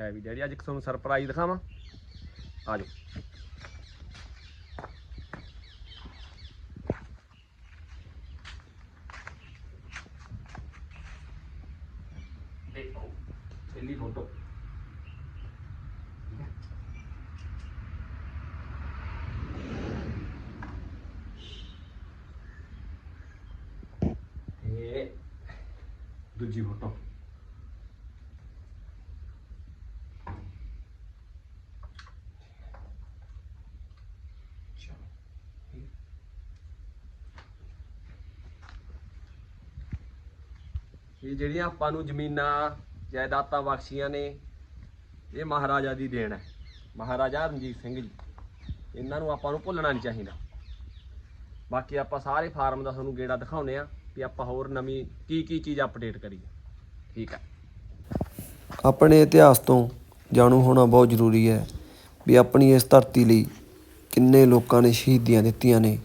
ਹੈ ਵੀ ਡੈਡੀ ਅੱਜ ਤੁਹਾਨੂੰ ਸਰਪ੍ਰਾਈਜ਼ ਦਿਖਾਵਾਂ। ਆ ਜਾਓ। ਦੇਖੋ ਪਹਿਲੀ ਫੋਟੋ ਦੂਜੀ ਫੋਟੋ ਇਹ ਜਿਹੜੀਆਂ ਆਪਾਂ ਨੂੰ ਜ਼ਮੀਨਾਂ, ਜਾਇਦਾਦਾਂ ਬਖਸ਼ੀਆਂ ਨੇ, ਇਹ ਮਹਾਰਾਜਾ ਦੀ ਦੇਣ ਹੈ। ਮਹਾਰਾਜਾ ਰਣਜੀਤ ਸਿੰਘ ਜੀ। ਇਹਨਾਂ ਨੂੰ ਆਪਾਂ ਨੂੰ ਭੁੱਲਣਾ ਨਹੀਂ ਚਾਹੀਦਾ। ਬਾਕੀ ਆਪਾਂ ਸਾਰੇ ਫਾਰਮ ਦਾ ਤੁਹਾਨੂੰ ਗੇੜਾ ਦਿਖਾਉਨੇ ਆ ਵੀ ਆਪਾਂ ਹੋਰ ਨਵੀਂ ਕੀ ਕੀ ਚੀਜ਼ ਅਪਡੇਟ ਕਰੀਏ। ਠੀਕ ਹੈ। ਆਪਣੇ ਇਤਿਹਾਸ ਤੋਂ ਜਾਣੂ ਹੋਣਾ ਬਹੁਤ ਜ਼ਰੂਰੀ ਹੈ ਵੀ ਆਪਣੀ ਇਸ ਧਰਤੀ ਲਈ ਕਿੰਨੇ ਲੋਕਾਂ ਨੇ ਸ਼ਹੀਦੀਆਂ ਦਿੱਤੀਆਂ ਨੇ।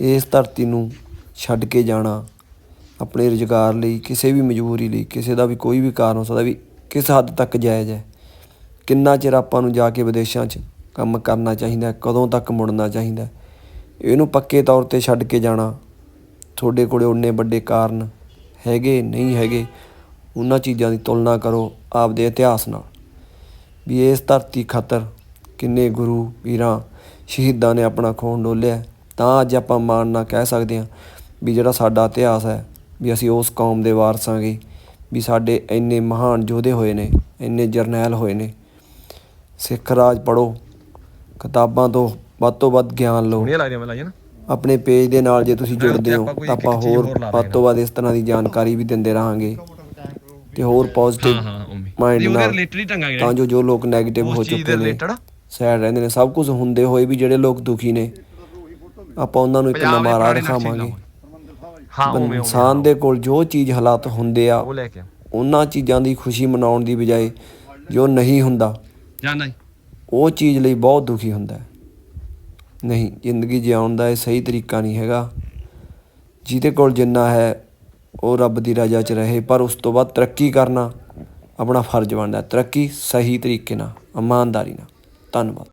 ਇਸ ਧਰਤੀ ਨੂੰ ਛੱਡ ਕੇ ਜਾਣਾ ਆਪਣੇ ਰੁਜ਼ਗਾਰ ਲਈ, ਕਿਸੇ ਵੀ ਮਜਬੂਰੀ ਲਈ, ਕਿਸੇ ਦਾ ਵੀ ਕੋਈ ਵੀ ਕਾਰਨ ਹੋ ਸਕਦਾ ਵੀ ਕਿਸ ਹੱਦ ਤੱਕ ਜਾਇਜ਼ ਹੈ। ਕਿੰਨਾ ਚਿਰ ਆਪਾਂ ਨੂੰ ਜਾ ਕੇ ਵਿਦੇਸ਼ਾਂ 'ਚ ਕੰਮ ਕਰਨਾ ਚਾਹੀਦਾ, ਕਦੋਂ ਤੱਕ ਮੁੜਨਾ ਚਾਹੀਦਾ, ਇਹਨੂੰ ਪੱਕੇ ਤੌਰ ਤੇ ਛੱਡ ਕੇ ਜਾਣਾ, ਤੁਹਾਡੇ ਕੋਲੇ ਉਨੇ ਵੱਡੇ ਕਾਰਨ ਹੈਗੇ, ਨਹੀਂ ਹੈਗੇ, ਉਹਨਾਂ ਚੀਜ਼ਾਂ ਦੀ ਤੁਲਨਾ ਕਰੋ ਆਪਦੇ ਇਤਿਹਾਸ ਨਾਲ। ਵੀ ਇਸ ਧਰਤੀ ਖਾਤਰ ਕਿੰਨੇ ਗੁਰੂ ਵੀਰਾਂ ਸ਼ਹੀਦਾਂ ਨੇ ਆਪਣਾ ਖੂਨ ਡੋਲਿਆ, ਤਾਂ ਅੱਜ ਆਪਾਂ ਮਾਣ ਨਾਲ ਕਹਿ ਸਕਦੇ ਹਾਂ ਵੀ ਜਿਹੜਾ ਸਾਡਾ ਇਤਿਹਾਸ ਹੈ ਵੀ ਅਸੀਂ ਉਸ ਕੌਮ ਦੇ ਵਾਰਸਾਂਗੇ ਵੀ ਸਾਡੇ ਇੰਨੇ ਮਹਾਨ ਯੋਧੇ ਹੋਏ ਨੇ ਇੰਨੇ ਜਰਨੈਲ ਹੋਏ ਨੇ। ਸਿੱਖ ਰਾਜ ਪੜੋ ਕਿਤਾਬਾਂ ਤੋਂ ਵੱਧ ਤੋਂ ਵੱਧ ਗਿਆਨ ਲਓ। ਨਾ ਆਪਣੇ ਪੇਜ ਦੇ ਨਾਲ ਜੇ ਤੁਸੀਂ ਜੁੜਦੇ ਹੋ ਤਾਂ ਆਪਾਂ ਹੋਰ ਵੱਧ ਤੋਂ ਵੱਧ ਇਸ ਤਰ੍ਹਾਂ ਦੀ ਜਾਣਕਾਰੀ ਵੀ ਦਿੰਦੇ ਰਹਾਂਗੇ ਤੇ ਹੋਰ ਪੋਜ਼ਿਟਿਵ ਮਾਈਂਡ ਨਾਲ ਤਾਂ ਜੋ ਜੋ ਲੋਕ 네ਗੇਟਿਵ ਹੋ ਚੁੱਕੇ ਨੇ ਸੈਡ ਰਹਿੰਦੇ ਨੇ। ਸਭ ਕੁਝ ਹੁੰਦੇ ਹੋਏ ਵੀ ਜਿਹੜੇ ਲੋਕ ਦੁਖੀ ਨੇ ਆਪਾਂ ਉਹਨਾਂ ਨੂੰ ਇੱਕ ਨਵਾਂ ਰਾਹ ਦਿਖਾਵਾਂਗੇ। ਹਾਂ ਉਵੇਂ ਇਨਸਾਨ ਦੇ ਕੋਲ ਜੋ ਚੀਜ਼ ਹਾਲਾਤ ਹੁੰਦੇ ਆ ਉਹ ਲੈ ਕੇ ਉਹਨਾਂ ਚੀਜ਼ਾਂ ਦੀ ਖੁਸ਼ੀ ਮਨਾਉਣ ਦੀ ਬਜਾਏ ਜੋ ਨਹੀਂ ਹੁੰਦਾ ਜਾਨਾ ਜੀ ਉਹ ਚੀਜ਼ ਲਈ ਬਹੁਤ ਦੁਖੀ ਹੁੰਦਾ ਨਹੀਂ ਜ਼ਿੰਦਗੀ ਜਿਉਣ ਦਾ ਇਹ ਸਹੀ ਤਰੀਕਾ ਨਹੀਂ ਹੈਗਾ। ਜਿਹਦੇ ਕੋਲ ਜਿੰਨਾ ਹੈ ਉਹ ਰੱਬ ਦੀ ਰਜ਼ਾ 'ਚ ਰਹੇ ਪਰ ਉਸ ਤੋਂ ਬਾਅਦ ਤਰੱਕੀ ਕਰਨਾ ਆਪਣਾ ਫਰਜ਼ ਬਣਦਾ ਹੈ। ਤਰੱਕੀ ਸਹੀ ਤਰੀਕੇ ਨਾਲ ਇਮਾਨਦਾਰੀ ਨਾਲ। ਧੰਨਵਾਦ।